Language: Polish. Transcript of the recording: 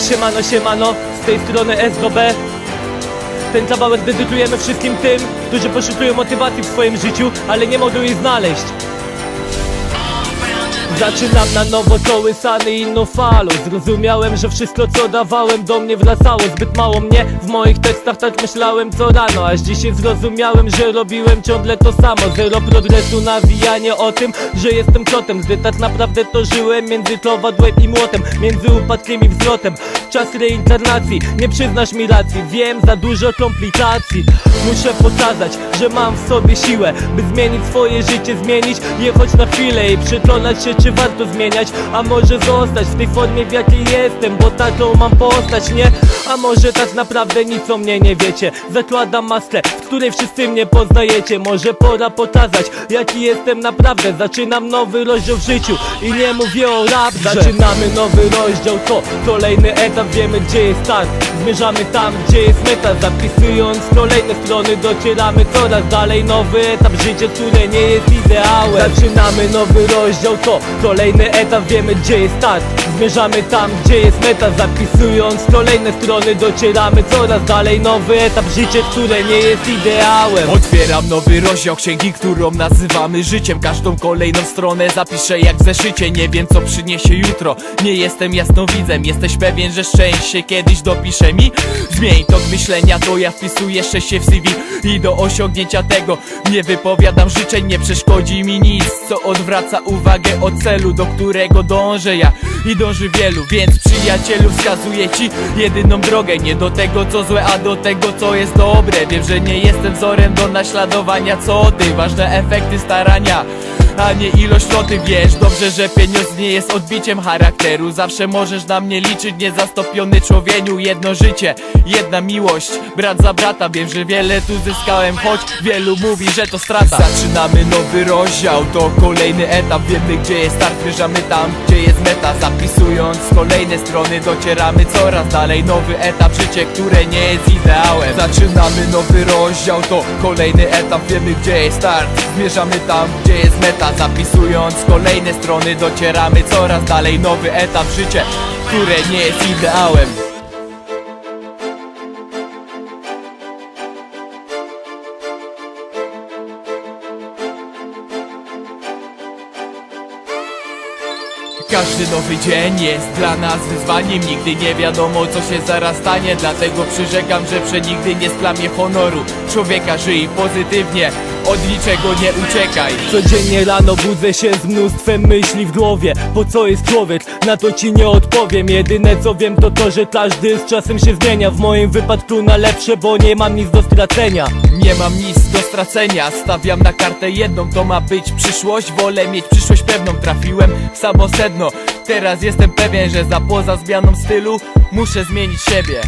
Siemano, siemano, z tej strony SDB Ten kawałek dedykujemy wszystkim tym, którzy poszukują motywacji w swoim życiu, ale nie mogą jej znaleźć Zaczynam na nowo kołysany inną falą Zrozumiałem, że wszystko co dawałem do mnie wracało. Zbyt mało mnie w moich tekstach, tak myślałem co rano. Aż dzisiaj zrozumiałem, że robiłem ciągle to samo. Zero progresu, nawijanie o tym, że jestem kotem Gdy tak naprawdę to żyłem między kowadłem i młotem Między upadkiem i wzlotem Czas reinkarnacji, nie przyznasz mi racji. Wiem, za dużo komplikacji. Muszę pokazać, że mam w sobie siłę By zmienić swoje życie, zmienić je choć na chwilę I przekonać się, czy warto zmieniać. A może zostać w tej formie, w jakiej jestem Bo taką mam postać, nie? A może tak naprawdę nic o mnie nie wiecie. Zakładam maskę, w której wszyscy mnie poznajecie. Może pora pokazać, jaki jestem naprawdę. Zaczynam nowy rozdział w życiu I nie mówię o raprze Zaczynamy nowy rozdział, to kolejny etap Wiemy gdzie jest start, zmierzamy tam gdzie jest meta Zapisując kolejne strony docieramy coraz dalej. Nowy etap życia, które nie jest ideałem. Zaczynamy nowy rozdział, to kolejny etap. Wiemy gdzie jest start, zmierzamy tam gdzie jest meta Zapisując kolejne strony docieramy coraz dalej. Nowy etap życia, które nie jest ideałem. Otwieram nowy rozdział księgi, którą nazywamy życiem. Każdą kolejną stronę zapiszę jak w zeszycie. Nie wiem co przyniesie jutro, nie jestem jasnowidzem. Jesteś pewien, że szczęście kiedyś dopisze mi? Zmień tok myślenia, to ja wpisuję się w CV I do osiągnięcia tego nie wypowiadam. Życzeń Nie przeszkodzi mi nic, co odwraca uwagę od celu Do którego dążę ja i dąży wielu. Więc przyjacielu wskazuję ci jedyną drogę. Nie do tego co złe, a do tego co jest dobre. Wiem, że nie jestem wzorem do naśladowania. Co ty, ważne efekty starania a nie ilość to ty wiesz. Dobrze, że pieniądz nie jest odbiciem charakteru. Zawsze możesz na mnie liczyć Niezastopiony człowieniu. Jedno życie, jedna miłość. Brat za brata, wiem, że wiele tu zyskałem. Choć wielu mówi, że to strata. Zaczynamy nowy rozdział, to kolejny etap. Wiemy gdzie jest start, wjeżdżamy tam, gdzie jest meta. Zapisując kolejne strony Docieramy coraz dalej. Nowy etap, życie, które nie jest ideałem. Zaczynamy nowy rozdział, to kolejny etap. Wiemy gdzie jest start, zmierzamy tam, gdzie jest meta Zapisując kolejne strony Docieramy coraz dalej Nowy etap, życie, które nie jest ideałem Każdy nowy dzień jest dla nas wyzwaniem. Nigdy nie wiadomo co się zaraz stanie. Dlatego przyrzekam, że przenigdy nie splamię honoru. Człowieka żyj pozytywnie, od niczego nie uciekaj. Codziennie rano budzę się z mnóstwem myśli w głowie. Po co jest człowiek? Na to ci nie odpowiem. Jedyne co wiem to to, że każdy z czasem się zmienia. W moim wypadku na lepsze, bo nie mam nic do stracenia Nie mam nic do stracenia. Stawiam na kartę jedną, to ma być przyszłość. Wolę mieć przyszłość pewną, trafiłem w samo sedno. Teraz jestem pewien, że za poza zmianą stylu Muszę zmienić siebie